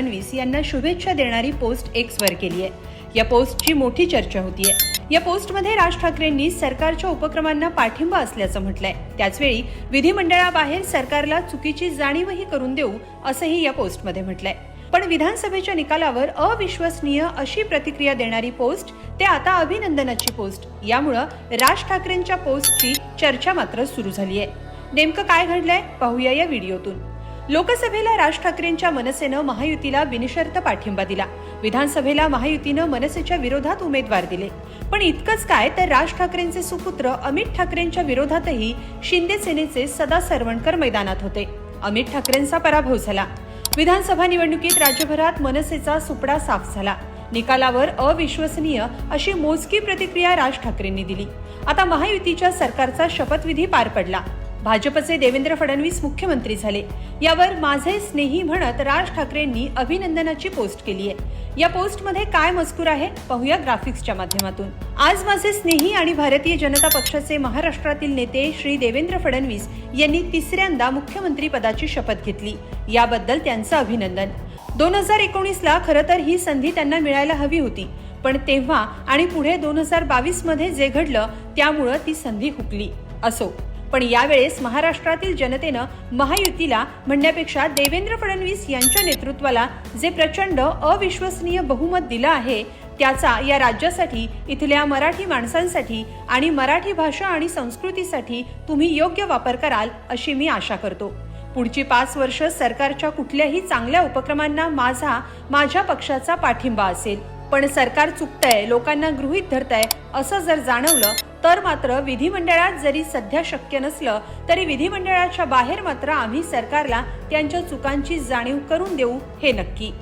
फडणवीस यांना शुभेच्छा देणारी पोस्ट एक्सवर केली आहे या पोस्टची मोठी चर्चा होतीये. या पोस्टमध्ये राज ठाकरेंनी सरकारच्या उपक्रमांना पाठिंबा असल्याचं म्हटलंय. त्याचवेळी विधिमंडळाबाहेर सरकारला चुकीची जाणीवही करून देऊ असंही या पोस्टमध्ये म्हटलंय. पण विधानसभेच्या निकालावर अविश्वसनीय अशी प्रतिक्रिया देणारी पोस्ट ते आता अभिनंदनाची पोस्ट. यामुळं राज ठाकरेंच्या पोस्टची चर्चा मात्र सुरू झाली आहे नेमकं काय घडलंय पाहूया या व्हिडिओतून. लोकसभेला राज ठाकरेंच्या मनसेनं महायुतीला बिनशर्त पाठिंबा दिला. विधानसभेला महायुतीनं मनसेच्या विरोधात उमेदवार दिले. पण इतकंच काय तर राज ठाकरेंचे सुपुत्र अमित ठाकरेंच्या विरोधातही शिंदे सेनेचे सदा सरवणकर मैदानात होते. अमित ठाकरेंचा पराभव झाला. विधानसभा निवडणुकीत राज्यभरात मनसेचा सुपडा साफ झाला. निकालावर अविश्वसनीय अशी मोजकी प्रतिक्रिया राज ठाकरेंनी दिली. आता महायुतीच्या सरकारचा शपथविधी पार पडला. भाजपचे देवेंद्र फडणवीस मुख्यमंत्री झाले. यावर माझे स्नेही म्हणत राज ठाकरेंनी अभिनंदनाची पोस्ट केली आहे. या पोस्टमध्ये काय मजकूर आहे? पाहूया ग्राफिक्सच्या माध्यमातून. आज माझे स्नेही आणि भारतीय जनता पक्षाचे महाराष्ट्रातील नेते श्री देवेंद्र फडणवीस यांनी तिसऱ्यांदा मुख्यमंत्री पदाची शपथ घेतली. याबद्दल त्यांचं अभिनंदन. दोन हजार एकोणीसला खरं तर ही संधी त्यांना मिळायला हवी होती. पण तेव्हा आणि पुढे दोन हजार बावीसमध्ये जे घडलं त्यामुळं ती संधी हुकली. असो. पण यावेळेस महाराष्ट्रातील जनतेनं महायुतीला म्हणण्यापेक्षा देवेंद्र फडणवीस यांच्या नेतृत्वाला जे प्रचंड अविश्वसनीय बहुमत दिलं आहे त्याचा या राज्यासाठी इथल्या मराठी माणसांसाठी आणि मराठी भाषा आणि संस्कृतीसाठी तुम्ही योग्य वापर कराल अशी मी आशा करतो. पुढची पाच वर्ष सरकारच्या कुठल्याही चांगल्या उपक्रमांना माझा माझ्या पक्षाचा पाठिंबा असेल. पण सरकार चुकतंय लोकांना गृहीत धरतंय असं जर जाणवलं तर मात्र विधिमंडळात जरी सध्या शक्य नसलं तरी विधिमंडळाच्या बाहेर मात्र आम्ही सरकारला त्यांच्या चुकांची जाणीव करून देऊ हे नक्की.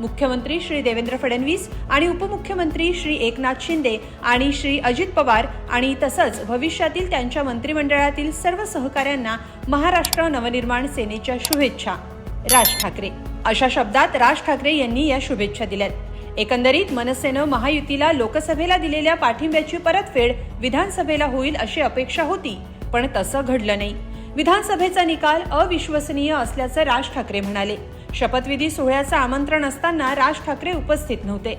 मुख्यमंत्री श्री देवेंद्र फडणवीस आणि उपमुख्यमंत्री श्री एकनाथ शिंदे आणि श्री अजित पवार आणि तसंच भविष्यातील त्यांच्या मंत्रिमंडळातील सर्व सहकाऱ्यांना महाराष्ट्र नवनिर्माण सेनेच्या शुभेच्छा. राज ठाकरे. अशा शब्दात राज ठाकरे यांनी या शुभेच्छा दिल्यात. एकंदरीत मनसेनं महायुतीला लोकसभेला दिलेल्या पाठिंब्याची परतफेड विधानसभेला होईल अशी अपेक्षा होती पण तसं घडलं नाही. विधानसभेचा निकाल अविश्वसनीय असल्याचं राज ठाकरे म्हणाले. शपथविधी सोहळ्याचं आमंत्रण असताना राज ठाकरे उपस्थित नव्हते.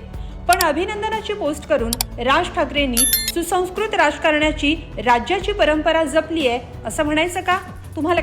पण अभिनंदनाची पोस्ट करून राज ठाकरेंनी सुसंस्कृत राजकारणाची राज्याची परंपरा जपली आहे असं म्हणायचं का? तुम्हाला